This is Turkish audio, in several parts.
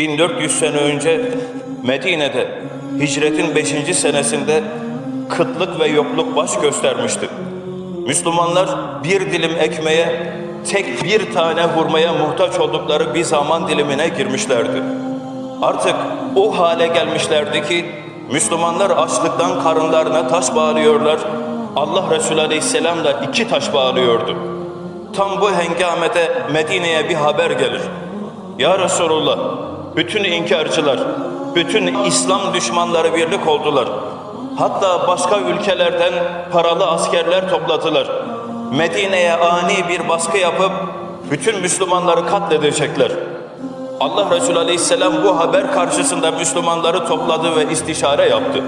1400 sene önce Medine'de hicretin 5. senesinde kıtlık ve yokluk baş göstermişti. Müslümanlar bir dilim ekmeğe, tek bir tane hurmaya muhtaç oldukları bir zaman dilimine girmişlerdi. Artık o hale gelmişlerdi ki Müslümanlar açlıktan karınlarına taş bağlıyorlar. Allah Resulü Aleyhisselam da iki taş bağlıyordu. Tam bu hengamede Medine'ye bir haber gelir. Ya Resulullah, bütün inkarcılar, bütün İslam düşmanları birlik oldular. Hatta başka ülkelerden paralı askerler topladılar. Medine'ye ani bir baskı yapıp bütün Müslümanları katledecekler. Allah Resulü Aleyhisselam bu haber karşısında Müslümanları topladı ve istişare yaptı.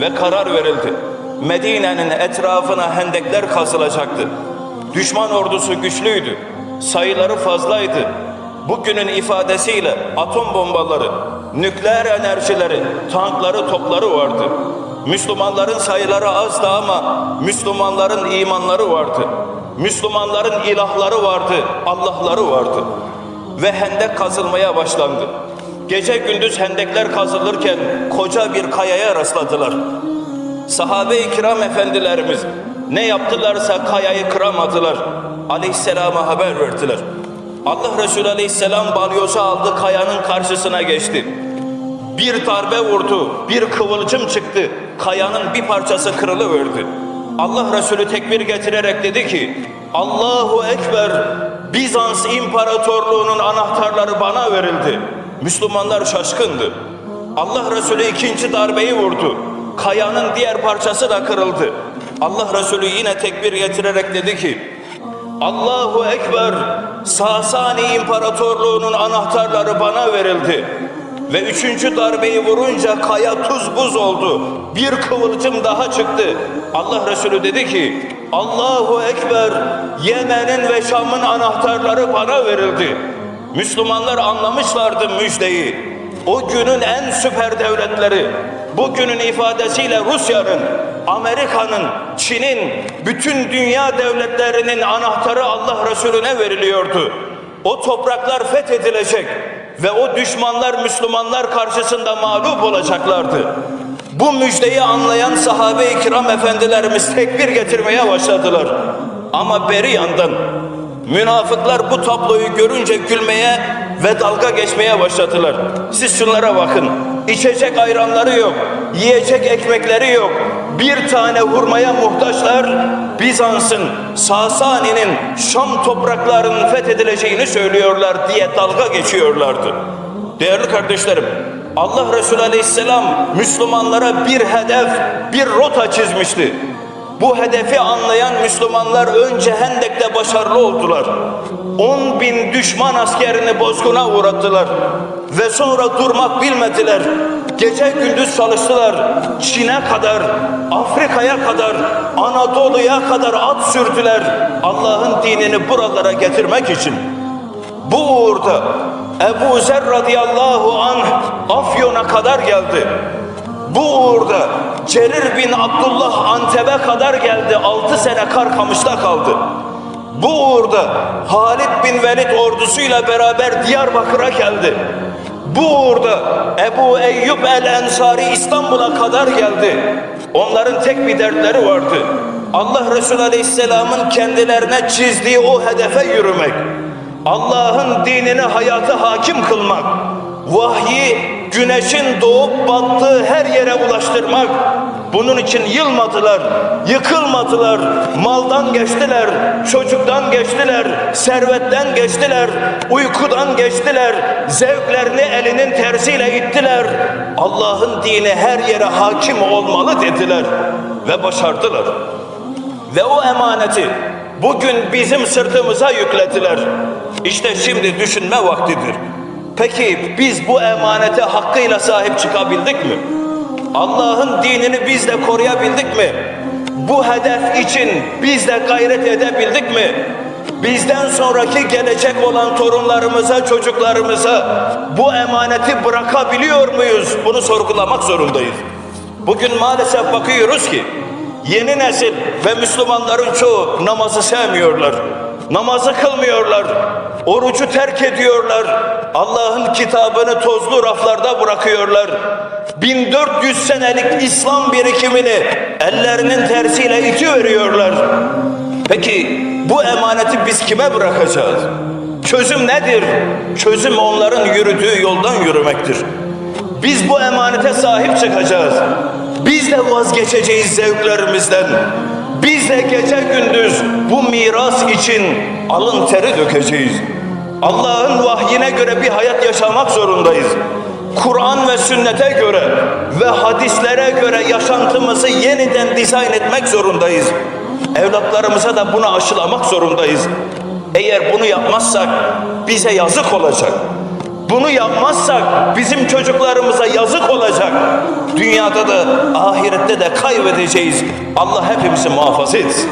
Ve karar verildi. Medine'nin etrafına hendekler kazılacaktı. Düşman ordusu güçlüydü. Sayıları fazlaydı. Bugünün ifadesiyle atom bombaları, nükleer enerjileri, tankları, topları vardı. Müslümanların sayıları azdı ama Müslümanların imanları vardı. Müslümanların ilahları vardı, Allah'ları vardı ve hendek kazılmaya başlandı. Gece gündüz hendekler kazılırken koca bir kayaya rastladılar. Sahabe-i kiram efendilerimiz ne yaptılarsa kayayı kıramadılar. Aleyhisselama haber verdiler. Allah Resulü Aleyhisselam balyozu aldı kayanın karşısına geçti. Bir darbe vurdu, bir kıvılcım çıktı. Kayanın bir parçası kırılıverdi. Allah Resulü tekbir getirerek dedi ki, Allahu Ekber, Bizans İmparatorluğu'nun anahtarları bana verildi. Müslümanlar şaşkındı. Allah Resulü ikinci darbeyi vurdu. Kayanın diğer parçası da kırıldı. Allah Resulü yine tekbir getirerek dedi ki, Allahu Ekber, Sasani İmparatorluğu'nun anahtarları bana verildi. Ve üçüncü darbeyi vurunca kaya tuz buz oldu. Bir kıvılcım daha çıktı. Allah Resulü dedi ki, Allahu Ekber, Yemen'in ve Şam'ın anahtarları bana verildi. Müslümanlar anlamışlardı müjdeyi. O günün en süper devletleri, bugünün ifadesiyle Rusya'nın, Amerika'nın, Çin'in, bütün dünya devletlerinin anahtarı Allah Resulüne veriliyordu. O topraklar fethedilecek ve o düşmanlar Müslümanlar karşısında mağlup olacaklardı. Bu müjdeyi anlayan sahabe-i kiram efendilerimiz tekbir getirmeye başladılar. Ama beri yandan münafıklar bu tabloyu görünce gülmeye ve dalga geçmeye başladılar. Siz şunlara bakın. İçecek ayranları yok, yiyecek ekmekleri yok. Bir tane hurmaya muhtaçlar Bizans'ın, Sasani'nin, Şam topraklarının fethedileceğini söylüyorlar diye dalga geçiyorlardı. Değerli kardeşlerim, Allah Resulü Aleyhisselam Müslümanlara bir hedef, bir rota çizmişti. Bu hedefi anlayan Müslümanlar önce Hendek'te başarılı oldular. 10 bin düşman askerini bozguna uğrattılar. Ve sonra durmak bilmediler. Gece gündüz çalıştılar. Çin'e kadar, Afrika'ya kadar, Anadolu'ya kadar at sürdüler. Allah'ın dinini buralara getirmek için. Bu uğurda Ebu Zer radıyallahu anh Afyon'a kadar geldi. Bu uğurda Cerir bin Abdullah Antep'e kadar geldi. Altı sene Karkamış'ta kaldı. Bu uğurda Halid bin Velid ordusuyla beraber Diyarbakır'a geldi. Bu uğurda Ebu Eyyub el-Ensari İstanbul'a kadar geldi. Onların tek bir dertleri vardı. Allah Resulü Aleyhisselam'ın kendilerine çizdiği o hedefe yürümek. Allah'ın dinini hayata hakim kılmak. Vahyi güneşin doğup battığı her yere ulaştırmak. Bunun için yılmadılar, yıkılmadılar, maldan geçtiler, çocuktan geçtiler, servetten geçtiler, uykudan geçtiler, zevklerini elinin tersiyle ittiler. Allah'ın dini her yere hakim olmalı dediler ve başardılar. Ve o emaneti bugün bizim sırtımıza yüklediler. İşte şimdi düşünme vaktidir. Peki biz bu emanete hakkıyla sahip çıkabildik mi? Allah'ın dinini biz de koruyabildik mi? Bu hedef için biz de gayret edebildik mi? Bizden sonraki gelecek olan torunlarımıza, çocuklarımıza bu emaneti bırakabiliyor muyuz? Bunu sorgulamak zorundayız. Bugün maalesef bakıyoruz ki yeni nesil ve Müslümanların çoğu namazı sevmiyorlar. Namazı kılmıyorlar. Orucu terk ediyorlar. Allah'ın kitabını tozlu raflarda bırakıyorlar. 1400 senelik İslam birikimini ellerinin tersiyle itiyor Peki bu emaneti biz kime bırakacağız? Çözüm nedir? Çözüm onların yürüdüğü yoldan yürümektir. Biz bu emanete sahip çıkacağız. Biz de vazgeçeceğiz zevklerimizden. Biz de gece gündüz bu miras için alın teri dökeceğiz. Allah'ın vahyine göre bir hayat yaşamak zorundayız. Kur'an ve sünnete göre ve hadislere göre yaşantımızı yeniden dizayn etmek zorundayız. Evlatlarımıza da bunu aşılamak zorundayız. Eğer bunu yapmazsak bize yazık olacak. Bunu yapmazsak bizim çocuklarımıza yazık olacak. Dünyada da ahirette de kaybedeceğiz. Allah hepimizi muhafaza etsin.